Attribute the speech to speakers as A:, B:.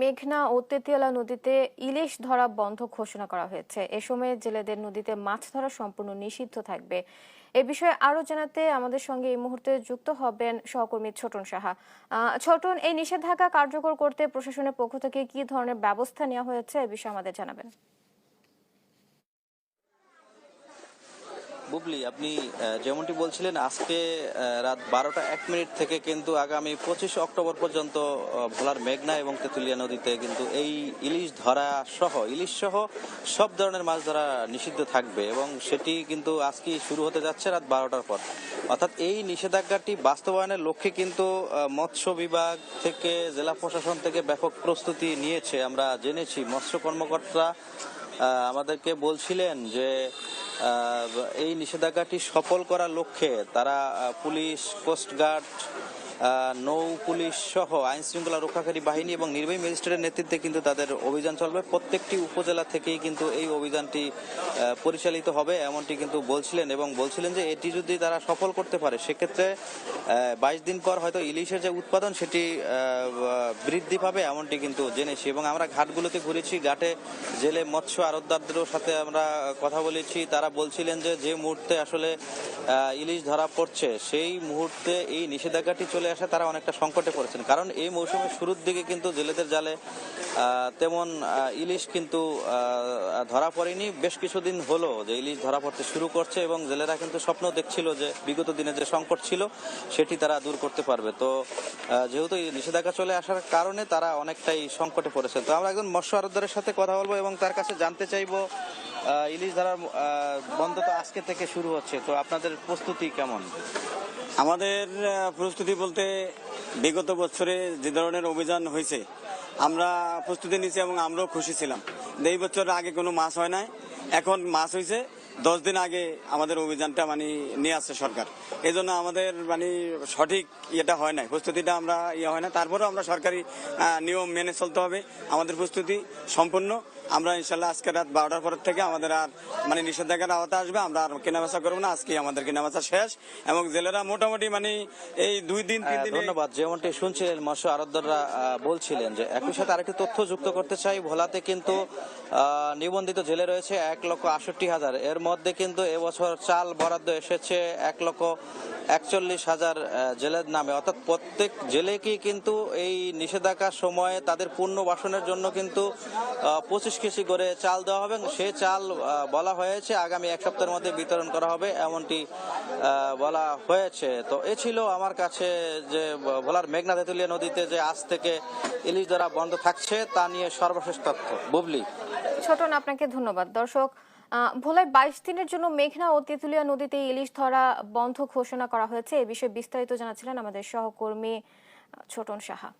A: মেঘনা ও তেতিয়ালা নদীতে ইলিশ ধরা বন্ধ ঘোষণা করা হয়েছে। এ সময় জেলেদের নদীতে মাছ ধরা সম্পূর্ণ নিষিদ্ধ থাকবে। এ বিষয়ে আরও জানাতে আমাদের সঙ্গে এই মুহূর্তে যুক্ত হবেন সহকর্মী ছোটন সাহা। ছোটন, এই নিষেধাজ্ঞা কার্যকর করতে প্রশাসনের পক্ষ থেকে কি ধরনের ব্যবস্থা নেওয়া হয়েছে, এ বিষয়ে আমাদের জানাবেন।
B: বুবলি, আপনি যেমনটি বলছিলেন, আজকে রাত বারোটা এক মিনিট থেকে কিন্তু আগামী পঁচিশ অক্টোবর পর্যন্ত ভোলার মেঘনা এবং তেঁতুলিয়া নদীতে কিন্তু এই ইলিশ ধরা সহ, ইলিশ সহ সব ধরনের মাছ ধরা নিষিদ্ধ থাকবে এবং সেটি কিন্তু আজকেই শুরু হতে যাচ্ছে রাত বারোটার পর। অর্থাৎ এই নিষেধাজ্ঞাটি বাস্তবায়নের লক্ষ্যে কিন্তু মৎস্য বিভাগ থেকে, জেলা প্রশাসন থেকে ব্যাপক প্রস্তুতি নিয়েছে। আমরা জেনেছি, মৎস্য কর্মকর্তা আমাদেরকে বলছিলেন যে এই নিষেধাজ্ঞাটি সফল করার লক্ষ্যে তারা পুলিশ কোস্টগার্ড নৌ পুলিশ সহ আইন শৃঙ্খলা রক্ষাকারী বাহিনী এবং নির্বাহী ম্যাজিস্ট্রেটের নেতৃত্বে কিন্তু তাদের অভিযান চলবে। প্রত্যেকটি উপজেলা থেকেই কিন্তু এই অভিযানটি পরিচালিত হবে, এমনটি কিন্তু বলছিলেন এবং বলছিলেন যে এটি যদি তারা সফল করতে পারে, সেক্ষেত্রে বাইশ দিন পর হয়তো ইলিশের যে উৎপাদন সেটি বৃদ্ধি পাবে এমনটি কিন্তু জেনেছি এবং আমরা ঘাটগুলোতে ঘুরেছি, ঘাটে জেলে মৎস্য আড়তদারদেরও সাথে আমরা কথা বলেছি, তারা বলছিলেন যে যে মুহূর্তে আসলে ইলিশ ধরা পড়ছে, সেই মুহূর্তে এই নিষেধাজ্ঞাটি চলে আসে, তারা অনেকটা সংকটে পড়েছেন। কারণ এই মৌসুমের শুরুর দিকে কিন্তু জেলেদের জালে তেমন ইলিশ কিন্তু ধরা পড়েনি। বেশ কিছুদিন হলো যে ইলিশ ধরা পড়তে শুরু করছে এবং জেলেরা কিন্তু স্বপ্ন দেখছিল যে বিগত দিনে যে সংকট ছিল, সেটি তারা দূর করতে পারবে। তো যেহেতু নিষেধাজ্ঞা চলে আসার কারণে তারা অনেকটাই সংকটে পড়েছে। তো আমরা একজন মৎস্য আরোদ্দারের সাথে কথা বলব এবং তার কাছে জানতে চাইব ইলিশ ধরার বন্ধ তো আজকে থেকে শুরু হচ্ছে, তো আপনাদের প্রস্তুতি কেমন?
C: আমাদের প্রস্তুতি বলতে বিগত বছরে যে ধরনের অভিযান হয়েছে, আমরা প্রস্তুতি নিয়েছি এবং আমরাও খুশি ছিলাম। এই বছর আগে কোনো মাছ হয় নাই, এখন মাছ হয়েছে, দশ দিন আগে আমাদের অভিযানটা মানে নিয়ে আসছে সরকার। এই জন্য আমাদের মানে সঠিক ইয়েটা হয় নাই, প্রস্তুতিটা আমরা ইয়ে হয় না তারপরেও আমরা সরকারি নিয়ম মেনে চলতে হবে, আমাদের প্রস্তুতি সম্পূর্ণ। আমরা ইনশাল্লাহ আজকে রাত বারোটার পর থেকে আমাদের আর মানে নিষেধাজ্ঞার আওতা আসবে আমরা আর কেনাবেচা করব না আজকে আমাদের কেনাবেচা শেষ। এবং জেলেরা মোটামুটি মানে এই দুই দিন তিন দিন
B: ধন্যবাদ। যেমনটি শুনছিলেন মৎস্য আরোদ্দাররা বলছিলেন যে একই সাথে আরেকটি তথ্য যুক্ত করতে চাই। ভোলাতে কিন্তু নিবন্ধিত জেলে রয়েছে এক লক্ষ আষট্টি হাজার। এর মধ্যে কিন্তু এবছর চাল বরাদ্দ এসেছে এক লক্ষ একচল্লিশ হাজার জেলের নামে। অর্থাৎ প্রত্যেক জেলেকেই কিন্তু এই নিষেধাজ্ঞার সময়ে তাদের পূর্ণ বাসনের জন্য কিন্তু পঁচিশ কেজি করে চাল দেওয়া হবে সেই চাল বলা হয়েছে আগামী এক সপ্তাহের মধ্যে বিতরণ করা হবে, এমনটি বলা হয়েছে। তো এ ছিল আমার কাছে যে ভোলার মেঘনা তেঁতুলিয়া নদীতে যে আজ থেকে ইলিশ ধরা বন্ধ থাকছে, তা নিয়ে সর্বশেষ তথ্য। বুবলি।
A: ছোটন আপনাকে ধন্যবাদ। দর্শক ভোলায় বাইশ দিনের জন্য মেঘনা ও তেঁতুলিয়া নদীতে ইলিশ ধরা বন্ধ ঘোষণা করা হয়েছে। এ বিষয়ে বিস্তারিত জানাচ্ছিলেন আমাদের সহকর্মী ছোটন সাহা।